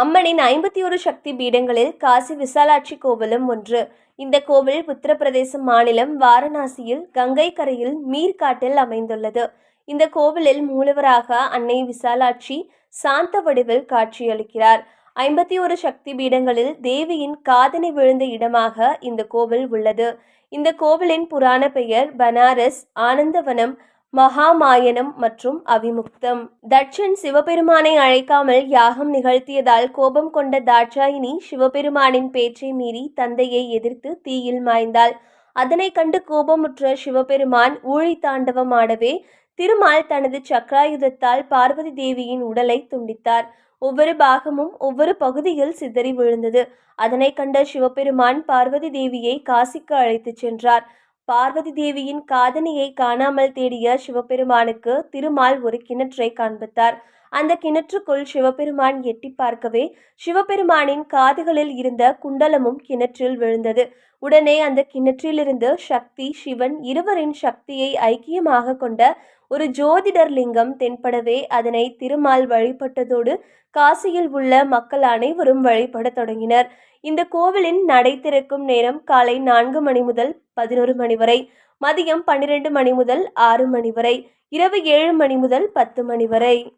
அம்மனின் ஐம்பத்தி ஒரு சக்தி பீடங்களில் காசி விசாலாட்சி கோவிலும் ஒன்று. இந்த கோவில் உத்தரப்பிரதேச மாநிலம் வாரணாசியில் கங்கை கரையில் மீர்காட்டில் அமைந்துள்ளது. இந்த கோவிலில் மூலவராக அன்னை விசாலாட்சி சாந்த வடிவில் காட்சியளிக்கிறார். ஐம்பத்தி ஒரு சக்தி பீடங்களில் தேவியின் காதணி விழுந்த இடமாக இந்த கோவில் உள்ளது. இந்த கோவிலின் புராண பெயர் பனாரஸ் ஆனந்தவனம் மகாமாயனம் மற்றும் அவிமுக்தம். தட்சன் சிவபெருமானை அழைக்காமல் யாகம் நிகழ்த்தியதால் கோபம் கொண்ட தாட்சாயினி சிவபெருமானின் பேச்சை மீறி தந்தையை எதிர்த்து தீயில் மாய்ந்தாள். அதனை கண்டு கோபமுற்ற சிவபெருமான் ஊழி தாண்டவம் ஆடவே திருமால் தனது சக்ராயுதத்தால் பார்வதி தேவியின் உடலை துண்டித்தார். ஒவ்வொரு பாகமும் ஒவ்வொரு பகுதியில் சிதறி விழுந்தது. அதனை கண்ட சிவபெருமான் பார்வதி தேவியை காசிக்கு அழைத்துச் சென்றார். பார்வதி தேவியின் காதணியை காணாமல் தேடிய சிவபெருமானுக்கு திருமால் ஒரு கிணற்றை காண்பித்தார். அந்த கிணற்றுக்குள் சிவபெருமான் எட்டி பார்க்கவே சிவபெருமானின் காதுகளில் இருந்த குண்டலமும் கிணற்றில் விழுந்தது. உடனே அந்த கிணற்றிலிருந்து சக்தி சிவன் இருவரின் சக்தியை ஐக்கியமாக கொண்ட ஒரு ஜோதிடர் லிங்கம் தென்படவே அதனை திருமால் வழிபட்டதோடு காசியில் உள்ள மக்கள் அனைவரும் வழிபடத் தொடங்கினர். இந்த கோவிலின் நடை திறக்கும் நேரம் காலை நான்கு மணி முதல் பதினோரு மணி வரை மதியம் பன்னிரண்டு மணி முதல் ஆறு மணி வரை இரவு ஏழு மணி முதல் பத்து மணி வரை.